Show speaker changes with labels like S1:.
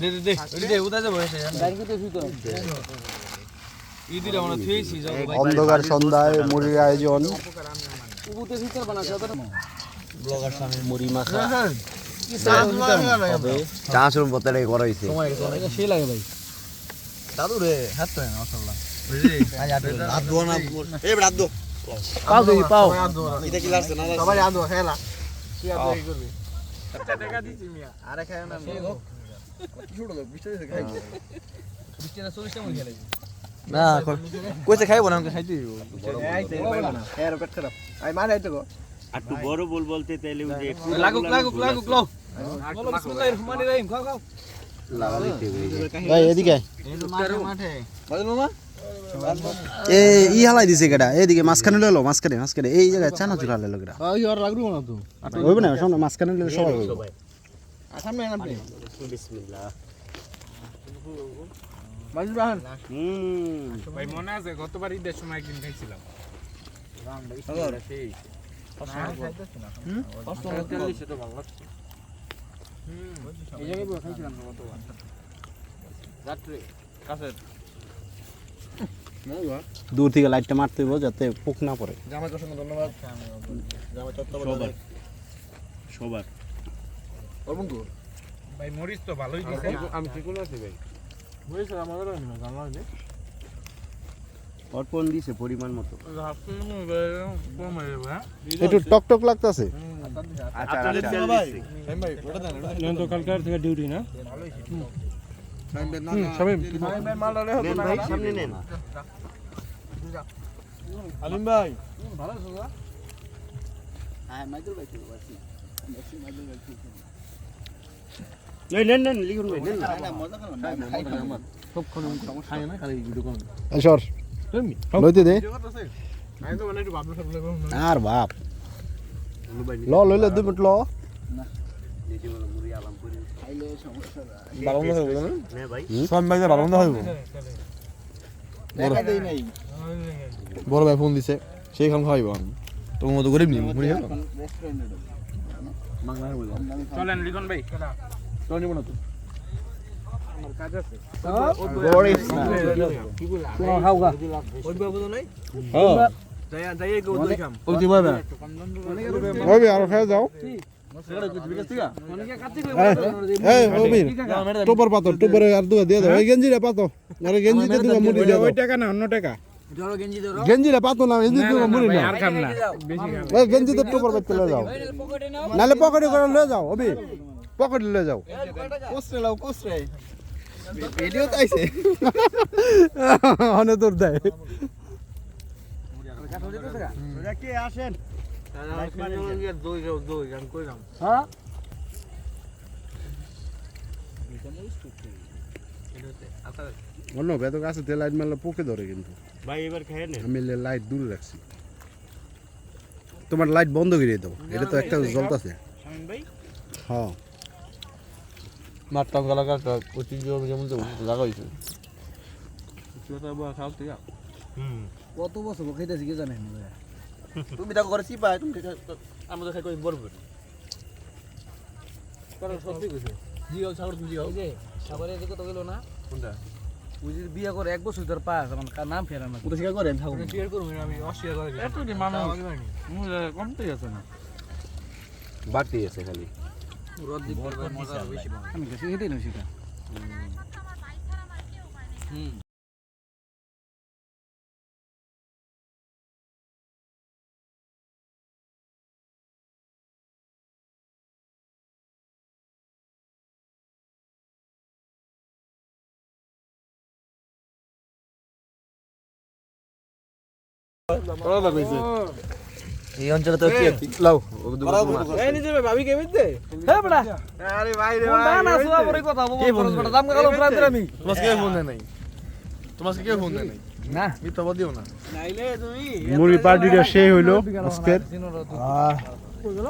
S1: দে দে দে দে উদা যাব এসে ই দিরা থুইছি
S2: অন্ধকার সন্ধ্যায় মুড়ির আয়োজন।
S1: ব্লগার স্বামী মুড়ি মাখা।
S2: চাঁচুর মতো করা হয়েছে
S1: সময় গেছে অনেক। সেই লাগে ভাই। দাদু রে হাত তো মাশাআল্লাহ। বুঝলি? আজ আট
S2: হাত ধোয়া না এই হাত ধো
S1: পাও দেই পাও।
S2: এটা কি লাগছে না
S1: সবাই আদো খেলা। কি আদো এই করবি? টাকা দিছি মিয়া। আরে খায় না খেলাই না কইছে খাইবো না খাইতে দিব হ্যাঁ পেট খারাপ আই মার আইতে গো।
S3: একটু বড় বল বলতে তাইলে ওই যে
S1: লাগুক লাগুক লাগুক লাও বলো বিসমিল্লাহির রহমানির রহিম খাও খাও।
S2: ভাই এদিকে
S1: মাঠে মাঠে বাদল মামা।
S2: এ ই হালাই দিছে কেডা? এদিকে মাঝখানে লইলো মাঝখানে মাঝখানে। এই জায়গায় চানা চুরা লইলো কেডা
S1: ওই আর লাগবে না তো।
S2: হইব না সামনে মাঝখানে লইলে সবাই হইব।
S1: আসামে আপনি
S3: বিসমিল্লাহ।
S1: বাজু বাহান
S3: হুম।
S4: ভাই মনে আছে গতবার ঈদের সময় একদিন খাইছিলাম।
S1: এই জায়গায় বসে খাইছিলাম গতবার? রাত্রে কাছে
S2: দূর থেকে লাইটটা মারতে হইব যাতে পোক না পড়ে।
S1: জামাই ধন্যবাদ। জামাই
S3: সবার। সবার।
S1: ওর বন্ধু?
S4: ভাই মরিচ তো ভালোই দিছে।
S1: আমি ঠিক আছি ভাই। বুঝছ আমাদের জানা আছে
S3: অর্পণ দিছে পরিমাণ মতো।
S2: একটু টক টক লাগতাছে?
S3: আচ্ছা আচ্ছা
S4: তো কালকার থেকে ডিউটি না?
S1: আলিম ভাই।
S3: ভাই না
S1: না তো
S2: আর বাপ। ল লইলে দুই মিনিট ল।
S3: নিজে বলো মুড়ি আলাম করি
S1: ভালো না হবে না
S3: নে ভাই
S1: সব ভাই ভালো না হবে বড় ভাই ফোন দিছে সেই খাম খাইব আমি তোমার মতো গরিব নি মাংনা হইব
S4: চলেন লিখন ভাই।
S1: চল নিব না তো।
S2: হ্যাঁ
S1: যাই যাই গো। দুই খাম ওই দিবা না
S2: ওই আর খায় যাও টোপর পাতো টোপরে আর দুয়া দিয়ে দাও। গেঞ্জিটা পাতো। আরে গেঞ্জিতে দুয়া মুড়ি দাও।
S4: ওই টাকা না অন্য টাকা।
S2: গেঞ্জিটা পাতো না গেঞ্জি দুয়া মুড়ি না
S4: আর খাম না
S2: এই গেঞ্জিতে টোপর পাতে লয়ে যাও। নালে পকেটে করে লয়ে যাও ওবি পকেটে লয়ে যাও।
S1: কোসরে লাও কোসরে ভিডিও তো আইছে।
S2: অনেক দূর দেয়।
S3: কে আসেন?
S1: দই দই গান কই যাও
S2: অন্য বেত গাছে তে লাইট মারলে পোকে ধরে কিন্তু।
S3: ভাই এবার খেয়ে নেন
S2: আমি লাইট দূরে রাখছি। তোমার লাইট বন্ধ করে দাও এটা তো একটা জ্বলতাছে
S3: ভাই?
S2: হ্যাঁ।
S1: মারতাম গালা গাছ ঐতিহ্য যেমন
S3: হুম।
S1: কত বছর খাইতেছি কি জানেন তুমি দেখো করে চিপা তুমি আমাদের খাই কারণ সত্যি কইছে? জিও সাগর তুমি জিও যে সাগরে এদিকে তো গেল না। কোনটা? ওই যে বিয়া করে এক বছর ধরে পাস আমার কার নাম ফেরা না ওটা স্বীকার করে আমি থাকব স্বীকার করব আমি অস্বীকার করে এত মানুষ। কমতেই আছে না।
S2: বাড়তি আছে খালি।
S1: রদ দিক মজা বেশি আমি কাছে খেতেই না সেটা হুম। এই অঞ্চলে তো কি লাও এই নিজে ভাবি কে মিতে হে বড়া আরে ভাই রে ভাই না সুবা পরে কথা বলব বড় দাম কালো প্রান্ত আমি তোমাকে কে ফোন নাই? তোমাকে কে ফোন নাই? না। মিথ্যা বদিও না। নাইলে তুমি
S2: মুড়ি পার্টিটা সেই হইল আজকের।
S1: কই গেল?